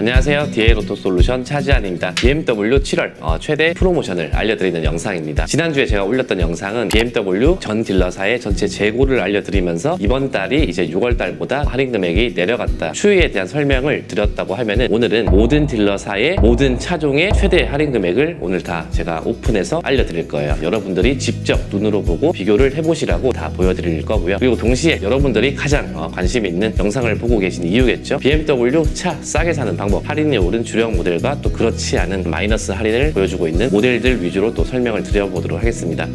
안녕하세요. DA 로또 솔루션 차지한입니다. BMW 7월 어, 최대 프로모션을 알려드리는 영상입니다. 지난주에 제가 올렸던 영상은 BMW 전 딜러사의 전체 재고를 알려드리면서 이번 달이 이제 6월 달보다 할인 금액이 내려갔다. 추이에 대한 설명을 드렸다고 하면은 오늘은 모든 딜러사의 모든 차종의 최대 할인 금액을 오늘 다 제가 오픈해서 알려드릴 거예요. 여러분들이 직접 눈으로 보고 비교를 해보시라고 다 보여드릴 거고요. 그리고 동시에 여러분들이 가장 어, 관심 있는 영상을 보고 계신 이유겠죠. BMW 차 싸게 사는 방법, 할인이 오른 주력 모델과 또 그렇지 않은 마이너스 할인을 보여주고 있는 모델들 위주로 또 설명을 드려보도록 하겠습니다.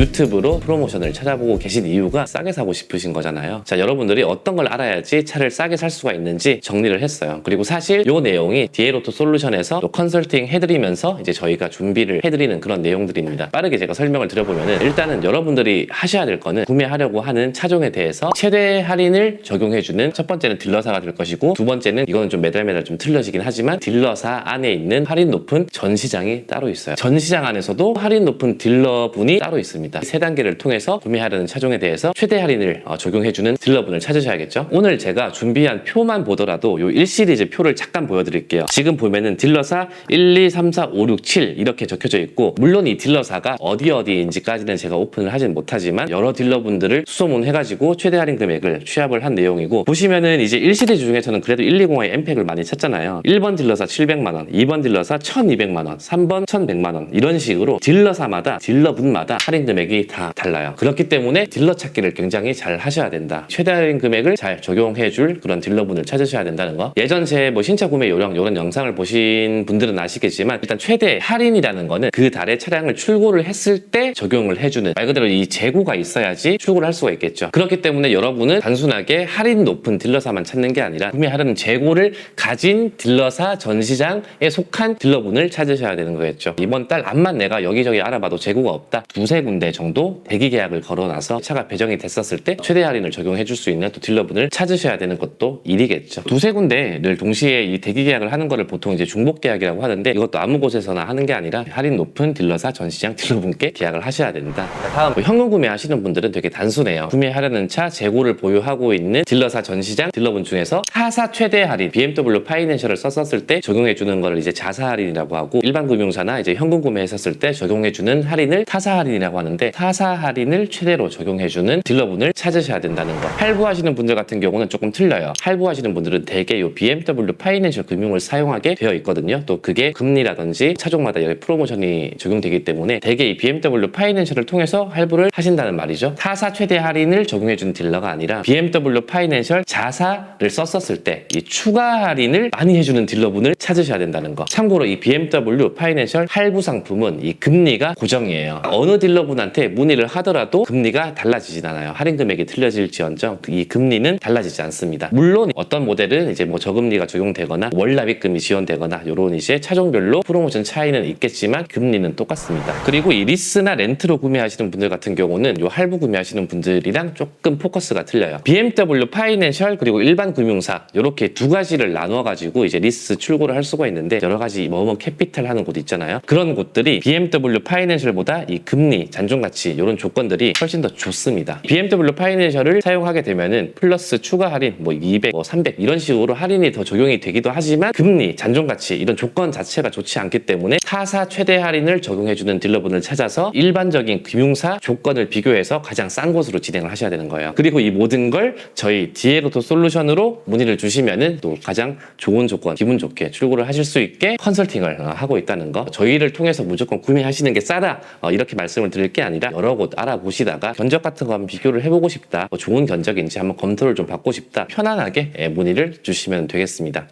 유튜브로 프로모션을 찾아보고 계신 이유가 싸게 사고 싶으신 거잖아요. 자, 여러분들이 어떤 걸 알아야지 차를 싸게 살 수가 있는지 정리를 했어요. 그리고 사실 이 내용이 디에로토 솔루션에서 또 컨설팅 해드리면서 이제 저희가 준비를 해드리는 그런 내용들입니다. 빠르게 제가 설명을 드려보면은 일단은 여러분들이 하셔야 될 거는 구매하려고 하는 차종에 대해서 최대 할인을 적용해주는 첫 번째는 딜러사가 될 것이고 두 번째는 이거는 좀 매달 매달 좀 틀려지긴 하지만 딜러사 안에 있는 할인 높은 전시장이 따로 있어요. 전시장 안에서도 할인 높은 딜러분이 따로 있습니다. 세 단계를 통해서 구매하려는 차종에 대해서 최대 할인을 어, 적용해주는 딜러분을 찾으셔야겠죠. 오늘 제가 준비한 표만 보더라도 요 1시리즈 표를 잠깐 보여드릴게요. 지금 보면은 딜러사 1, 2, 3, 4, 5, 6, 7 이렇게 적혀져 있고 물론 이 딜러사가 어디 어디인지까지는 제가 오픈을 하진 못하지만 여러 딜러분들을 수소문해가지고 최대 할인 금액을 취합을 한 내용이고 보시면은 이제 1시리즈 중에서는 그래도 120의 엠팩을 많이 찾잖아요. 1번 딜러사 700만 원, 2번 딜러사 1200만 원, 3번 1100만 원 이런 식으로 딜러사마다 딜러분마다 할인 금액이 다 달라요. 그렇기 때문에 딜러 찾기를 굉장히 잘 하셔야 된다. 최대 할인 금액을 잘 적용해 줄 그런 딜러분을 찾으셔야 된다는 거. 예전 제 뭐 신차 구매 요령 이런 영상을 보신 분들은 아시겠지만 일단 최대 할인이라는 거는 그 달에 차량을 출고를 했을 때 적용을 해주는 말 그대로 이 재고가 있어야지 출고를 할 수가 있겠죠. 그렇기 때문에 여러분은 단순하게 할인 높은 딜러사만 찾는 게 아니라 구매하려는 재고를 가진 딜러사 전시장에 속한 딜러분을 찾으셔야 되는 거겠죠. 이번 달 암만 내가 여기저기 알아봐도 재고가 없다. 두세 군데 정도 대기 계약을 걸어놔서 차가 배정이 됐었을 때 최대 할인을 적용해 줄 수 있는 또 딜러분을 찾으셔야 되는 것도 일이겠죠. 두세 군데를 동시에 이 대기 계약을 하는 거를 보통 이제 중복 계약이라고 하는데 이것도 아무 곳에서나 하는 게 아니라 할인 높은 딜러사 전시장 딜러분께 계약을 하셔야 된다. 다음 뭐 현금 구매하시는 분들은 되게 단순해요. 구매하려는 차 재고를 보유하고 있는 딜러사 전시장 딜러분 중에서 타사 최대 할인 BMW 파이낸셜을 썼었을 때 적용해 주는 거를 이제 자사 할인이라고 하고 일반 금융사나 이제 현금 구매했었을 때 적용해 주는 할인을 타사 할인이라고 하는 데 타사 할인을 최대로 적용해 주는 딜러분을 찾으셔야 된다는 거. 할부하시는 분들 같은 경우는 조금 틀려요. 할부하시는 분들은 대개 이 BMW 파이낸셜 금융을 사용하게 되어 있거든요. 또 그게 금리라든지 차종마다 여기 프로모션이 적용되기 때문에 대개 이 BMW 파이낸셜을 통해서 할부를 하신다는 말이죠. 타사 최대 할인을 적용해 주는 딜러가 아니라 BMW 파이낸셜 자사를 썼었을 때 이 추가 할인을 많이 해주는 딜러분을 찾으셔야 된다는 거. 참고로 이 BMW 파이낸셜 할부 상품은 이 금리가 고정이에요. 어느 딜러분 한테 문의를 하더라도 금리가 달라지진 않아요. 할인 금액이 틀려질지언정 이 금리는 달라지지 않습니다. 물론 어떤 모델은 이제 뭐 저금리가 적용되거나 월납입금이 지원되거나 이런 이제 차종별로 프로모션 차이는 있겠지만 금리는 똑같습니다. 그리고 이 리스나 렌트로 구매하시는 분들 같은 경우는 이 할부 구매하시는 분들이랑 조금 포커스가 틀려요. BMW 파이낸셜 그리고 일반 금융사 이렇게 두 가지를 나눠 가지고 이제 리스 출고를 할 수가 있는데 여러 가지 뭐뭐 캐피탈 하는 곳 있잖아요. 그런 곳들이 BMW 파이낸셜보다 이 금리, 잔존 가치 이런 조건들이 훨씬 더 좋습니다. BMW 파이낸셜을 사용하게 되면은 플러스 추가 할인 뭐 200, 뭐 300 이런 식으로 할인이 더 적용이 되기도 하지만 금리, 잔존 가치 이런 조건 자체가 좋지 않기 때문에 타사 최대 할인을 적용해주는 딜러분을 찾아서 일반적인 금융사 조건을 비교해서 가장 싼 곳으로 진행을 하셔야 되는 거예요. 그리고 이 모든 걸 저희 디에로토 솔루션으로 문의를 주시면은 또 가장 좋은 조건, 기분 좋게 출고를 하실 수 있게 컨설팅을 어, 하고 있다는 거. 저희를 통해서 무조건 구매하시는 게 싸다 어, 이렇게 말씀을 드릴 게 아니라 여러 곳 알아보시다가 견적 같은 거 한번 비교를 해보고 싶다. 뭐 좋은 견적인지 한번 검토를 좀 받고 싶다. 편안하게 예, 문의를 주시면 되겠습니다.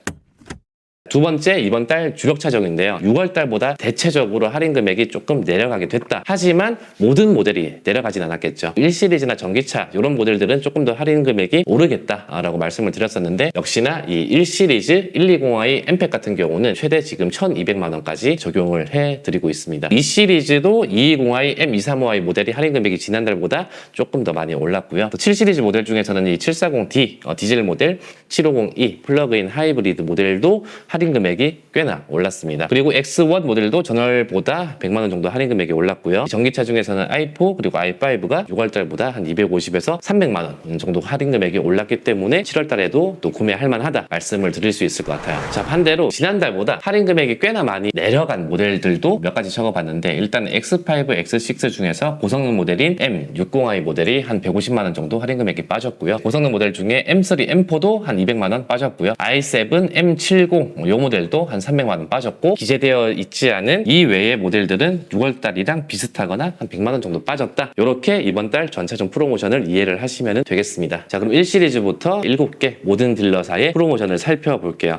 두 번째 이번 달 주력 차종인데요. 6월 달보다 대체적으로 할인 금액이 조금 내려가게 됐다. 하지만 모든 모델이 내려가진 않았겠죠. 1시리즈나 전기차 이런 모델들은 조금 더 할인 금액이 오르겠다라고 말씀을 드렸었는데 역시나 이 1시리즈 120i 엠팩 같은 경우는 최대 지금 1,200만 원까지 적용을 해드리고 있습니다. 2시리즈도 220i M235i 모델이 할인 금액이 지난달보다 조금 더 많이 올랐고요. 또 7시리즈 모델 중에서는 이 740D 어, 디젤 모델, 750E 플러그인 하이브리드 모델도 할인 할인 금액이 꽤나 올랐습니다. 그리고 X1 모델도 전월보다 100만 원 정도 할인 금액이 올랐고요. 전기차 중에서는 i4 그리고 i5가 6월달보다 한 250에서 300만 원 정도 할인 금액이 올랐기 때문에 7월달에도 또 구매할 만하다 말씀을 드릴 수 있을 것 같아요. 자 반대로 지난달보다 할인 금액이 꽤나 많이 내려간 모델들도 몇 가지 적어봤는데 일단 X5, X6 중에서 고성능 모델인 M60i 모델이 한 150만 원 정도 할인 금액이 빠졌고요. 고성능 모델 중에 M3, M4도 한 200만 원 빠졌고요. i7, M70 이 모델도 한 300만 원 빠졌고 기재되어 있지 않은 이 외의 모델들은 6월 달이랑 비슷하거나 한 100만 원 정도 빠졌다. 이렇게 이번 달 전차종 프로모션을 이해를 하시면 되겠습니다. 자 그럼 1시리즈부터 7개 모든 딜러사의 프로모션을 살펴볼게요.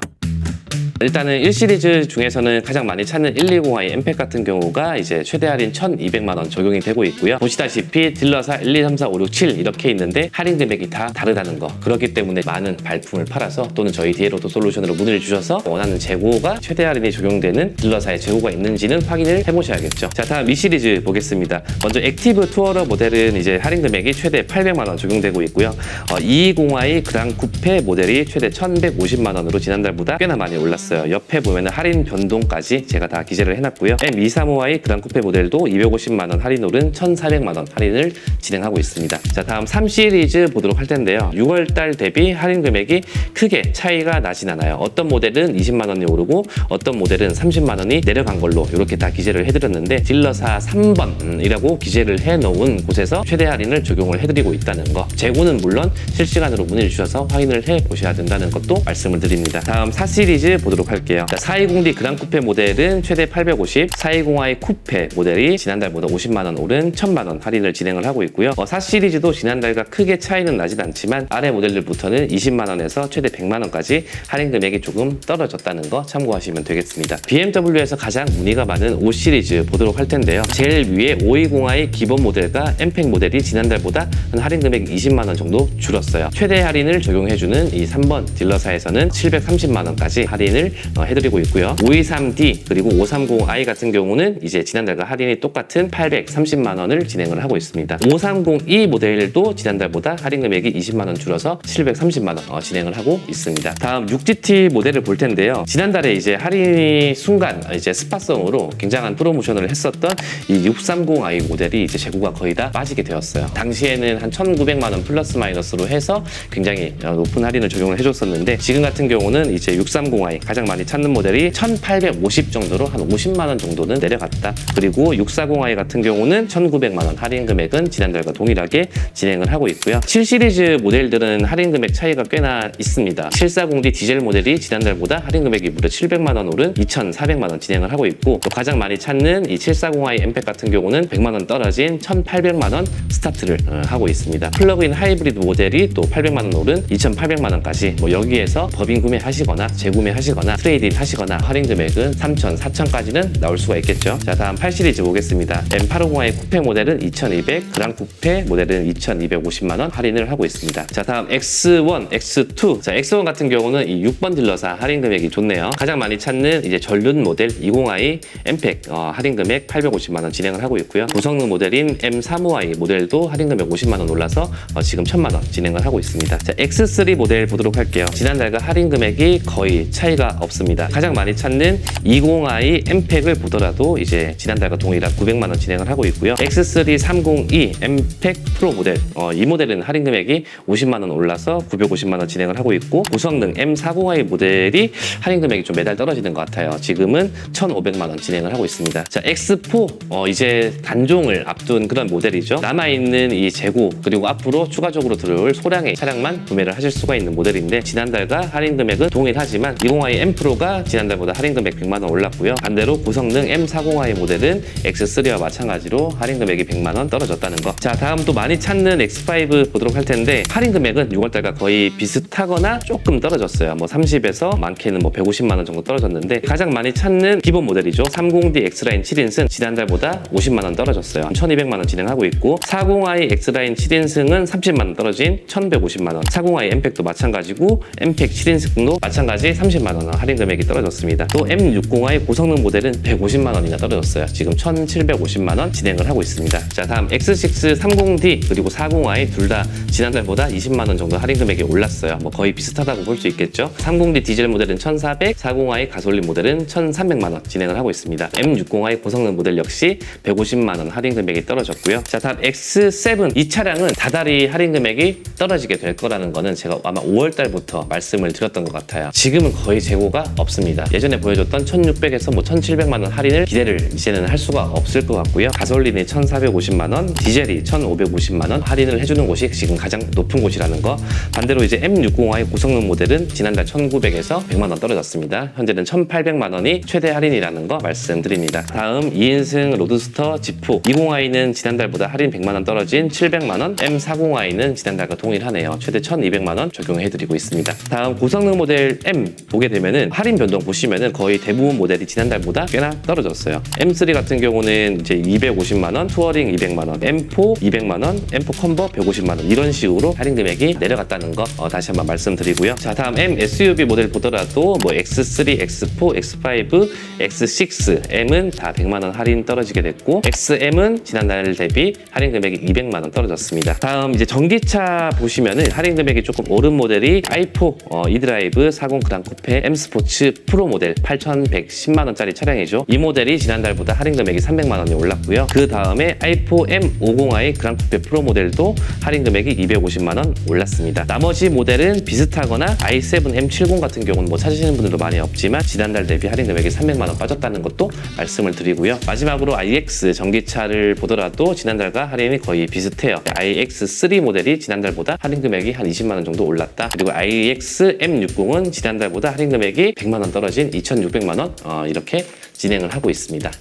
일단은 1시리즈 중에서는 가장 많이 찾는 120i 엠팩 같은 경우가 이제 최대 할인 1,200만 원 적용이 되고 있고요. 보시다시피 딜러사 1, 2, 3, 4, 5, 6, 7 이렇게 있는데 할인 금액이 다 다르다는 거. 그렇기 때문에 많은 발품을 팔아서 또는 저희 디에로도 솔루션으로 문의를 주셔서 원하는 재고가 최대 할인이 적용되는 딜러사에 재고가 있는지는 확인을 해보셔야겠죠. 자 다음 2시리즈 보겠습니다. 먼저 액티브 투어러 모델은 이제 할인 금액이 최대 800만 원 적용되고 있고요. 어, 220i 그랑 쿠페 모델이 최대 1,150만 원으로 지난달보다 꽤나 많이 올랐 어요. 옆에 보면 할인 변동까지 제가 다 기재를 해놨고요. M235i 그랑 쿠페 모델도 250만 원 할인 오른 1,400만 원 할인을 진행하고 있습니다. 자 다음 3 시리즈 보도록 할 텐데요. 6월달 대비 할인 금액이 크게 차이가 나진 않아요. 어떤 모델은 20만 원이 오르고 어떤 모델은 30만 원이 내려간 걸로 이렇게 다 기재를 해드렸는데 딜러사 3번이라고 기재를 해놓은 곳에서 최대 할인을 적용을 해드리고 있다는 거. 재고는 물론 실시간으로 문의를 주셔서 확인을 해 보셔야 된다는 것도 말씀을 드립니다. 다음 4 시리즈 보도록 할게요. 자, 420D 그랑 쿠페 모델은 최대 850, 420i 쿠페 모델이 지난달보다 50만 원 오른 1000만 원 할인을 진행을 하고 있고요. 어, 4 시리즈도 지난달과 크게 차이는 나진 않지만 아래 모델들부터는 20만 원에서 최대 100만 원까지 할인 금액이 조금 떨어졌다는 거 참고하시면 되겠습니다. BMW에서 가장 문의가 많은 5 시리즈 보도록 할 텐데요. 제일 위에 520i 기본 모델과 엠팩 모델이 지난달보다 한 할인 금액 20만 원 정도 줄었어요. 최대 할인을 적용해주는 이 3번 딜러사에서는 730만 원까지 할인을 어, 해드리고 있고요. 523D 그리고 530i 같은 경우는 이제 지난달과 할인이 똑같은 830만 원을 진행을 하고 있습니다. 530e 모델도 지난달보다 할인 금액이 20만 원 줄어서 730만 원 어, 진행을 하고 있습니다. 다음 6GT 모델을 볼 텐데요. 지난달에 이제 할인이 순간 이제 스파성으로 굉장한 프로모션을 했었던 이 630i 모델이 이제 재고가 거의 다 빠지게 되었어요. 당시에는 한 1,900만 원 플러스 마이너스로 해서 굉장히 어, 높은 할인을 적용을 해줬었는데 지금 같은 경우는 이제 630i 가장 많이 찾는 모델이 1,850 정도로 한 50만 원 정도는 내려갔다. 그리고 640i 같은 경우는 1,900만 원 할인 금액은 지난달과 동일하게 진행을 하고 있고요. 7 시리즈 모델들은 할인 금액 차이가 꽤나 있습니다. 740D 디젤 모델이 지난달보다 할인 금액이 무려 700만 원 오른 2,400만 원 진행을 하고 있고 또 가장 많이 찾는 이 740i 엠팩 같은 경우는 100만 원 떨어진 1,800만 원 스타트를 어, 하고 있습니다. 플러그인 하이브리드 모델이 또 800만 원 오른 2,800만 원까지 뭐 여기에서 법인 구매하시거나 재구매하시거나 트레이드인 하시거나 할인 금액은 3,000, 4,000까지는 나올 수가 있겠죠. 자 다음 8 시리즈 보겠습니다. M850i 쿠페 모델은 2,200, 그랑 쿠페 모델은 2,250만 원 할인을 하고 있습니다. 자 다음 X1, X2. 자 X1 같은 경우는 이 6번 딜러사 할인 금액이 좋네요. 가장 많이 찾는 이제 전륜 모델 20i 엠팩 어, 할인 금액 850만 원 진행을 하고 있고요. 고성능 모델인 M35i 모델도 할인 금액 50만 원 올라서 어, 지금 1000만 원 진행을 하고 있습니다. 자 X3 모델 보도록 할게요. 지난달과 할인 금액이 거의 차이가 없습니다. 가장 많이 찾는 20i 엠팩을 보더라도 이제 지난달과 동일한 900만 원 진행을 하고 있고요. X3 302 엠팩 프로 모델 어, 이 모델은 할인 금액이 50만 원 올라서 950만 원 진행을 하고 있고 고성능 M40i 모델이 할인 금액이 좀 매달 떨어지는 것 같아요. 지금은 1,500만 원 진행을 하고 있습니다. 자 X4 어, 이제 단종을 앞둔 그런 모델이죠. 남아 있는 이 재고 그리고 앞으로 추가적으로 들어올 소량의 차량만 구매를 하실 수가 있는 모델인데 지난달과 할인 금액은 동일하지만 20i M 프로가 지난달보다 할인 금액 100만 원 올랐고요. 반대로 고성능 M40i 모델은 X3와 마찬가지로 할인 금액이 100만 원 떨어졌다는 거. 자 다음 또 많이 찾는 X5 보도록 할 텐데 할인 금액은 6월달과 거의 비슷하거나 조금 떨어졌어요. 뭐 30에서 많게는 뭐 150만 원 정도 떨어졌는데 가장 많이 찾는 기본 모델이죠. 30D X라인 7인승 지난달보다 50만 원 떨어졌어요. 1,200만 원 진행하고 있고 40i X라인 7인승은 30만 원 떨어진 1,150만 원. 40i 엠팩도 마찬가지고 엠팩 7인승도 마찬가지 30만 원원 할인 금액이 떨어졌습니다. 또 M60i 고성능 모델은 150만 원이나 떨어졌어요. 지금 1,750만 원 진행을 하고 있습니다. 자, 다음 X6 30D 그리고 40i 둘 다 지난달보다 20만 원 정도 할인 금액이 올랐어요. 뭐 거의 비슷하다고 볼 수 있겠죠. 30D 디젤 모델은 1,400, 40i 가솔린 모델은 1,300만 원 진행을 하고 있습니다. M60i 고성능 모델 역시 150만 원 할인 금액이 떨어졌고요. 자, 다음 X7 이 차량은 다달이 할인 금액이 떨어지게 될 거라는 거는 제가 아마 5월 달부터 말씀을 드렸던 것 같아요. 지금은 거의 재고 가 없습니다. 예전에 보여줬던 1,600에서 뭐 1,700만 원 할인을 기대를 이제는 할 수가 없을 것 같고요. 가솔린이 1,450만 원, 디젤이 1,550만 원 할인을 해주는 곳이 지금 가장 높은 곳이라는 거. 반대로 이제 M60i 고성능 모델은 지난달 1,900에서 100만 원 떨어졌습니다. 현재는 1,800만 원이 최대 할인이라는 거 말씀드립니다. 다음 2인승 로드스터 지프 20i는 지난달보다 할인 100만 원 떨어진 700만 원, M40i는 지난달과 동일하네요. 최대 1,200만 원 적용해드리고 있습니다. 다음 고성능 모델 M 보게 되면 은 할인 변동 보시면은 거의 대부분 모델이 지난달보다 꽤나 떨어졌어요. M3 같은 경우는 이제 250만 원, 투어링 200만 원, M4 200만 원, M4 컴버 150만 원 이런 식으로 할인 금액이 내려갔다는 거 어, 다시 한번 말씀드리고요. 자 다음 M SUV 모델 보더라도 뭐 X3, X4, X5, X6, M은 다 100만 원 할인 떨어지게 됐고 XM은 지난달 대비 할인 금액이 200만 원 떨어졌습니다. 다음 이제 전기차 보시면은 할인 금액이 조금 오른 모델이 i4 어, e드라이브 40 그랑 쿠페 M 스포츠 프로 모델 8,110만 원짜리 차량이죠. 이 모델이 지난달보다 할인 금액이 300만 원이 올랐고요. 그 다음에 i4 M50i 그랑 쿠페 프로 모델도 할인 금액이 250만 원 올랐습니다. 나머지 모델은 비슷하거나 i7 M70 같은 경우는 뭐 찾으시는 분들도 많이 없지만 지난달 대비 할인 금액이 300만 원 빠졌다는 것도 말씀을 드리고요. 마지막으로 iX 전기차를 보더라도 지난달과 할인이 거의 비슷해요. iX3 모델이 지난달보다 할인 금액이 한 20만 원 정도 올랐다. 그리고 iX M60은 지난달보다 할인 금액이 100만 원 떨어진 2,600만 원 어, 이렇게 진행을 하고 있습니다.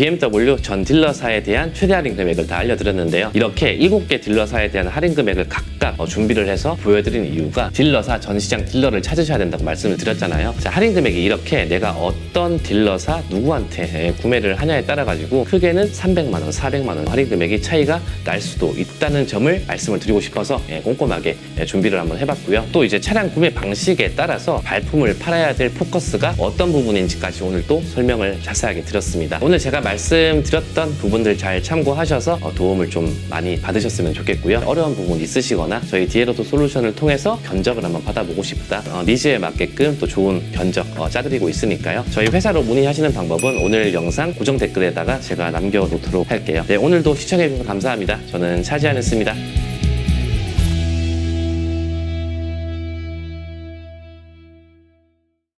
BMW 전 딜러사에 대한 최대 할인 금액을 다 알려드렸는데요. 이렇게 7개 딜러사에 대한 할인 금액을 각각 어, 준비를 해서 보여드린 이유가 딜러사 전시장 딜러를 찾으셔야 된다고 말씀을 드렸잖아요. 자, 할인 금액이 이렇게 내가 어떤 딜러사 누구한테 예, 구매를 하냐에 따라 가지고 크게는 300만 원, 400만 원 할인 금액이 차이가 날 수도 있다는 점을 말씀을 드리고 싶어서 예, 꼼꼼하게 예, 준비를 한번 해봤고요. 또 이제 차량 구매 방식에 따라서 발품을 팔아야 될 포커스가 어떤 부분인지까지 오늘 또 설명을 자세하게 드렸습니다. 오늘 제가 말씀드렸던 부분들 잘 참고하셔서 어, 도움을 좀 많이 받으셨으면 좋겠고요. 어려운 부분 있으시거나 저희 디에로도 솔루션을 통해서 견적을 한번 받아보고 싶다. 어, 니즈에 맞게끔 또 좋은 견적 어, 짜드리고 있으니까요. 저희 회사로 문의하시는 방법은 오늘 영상 고정 댓글에다가 제가 남겨놓도록 할게요. 네, 오늘도 시청해주셔서 감사합니다. 저는 차지하였습니다.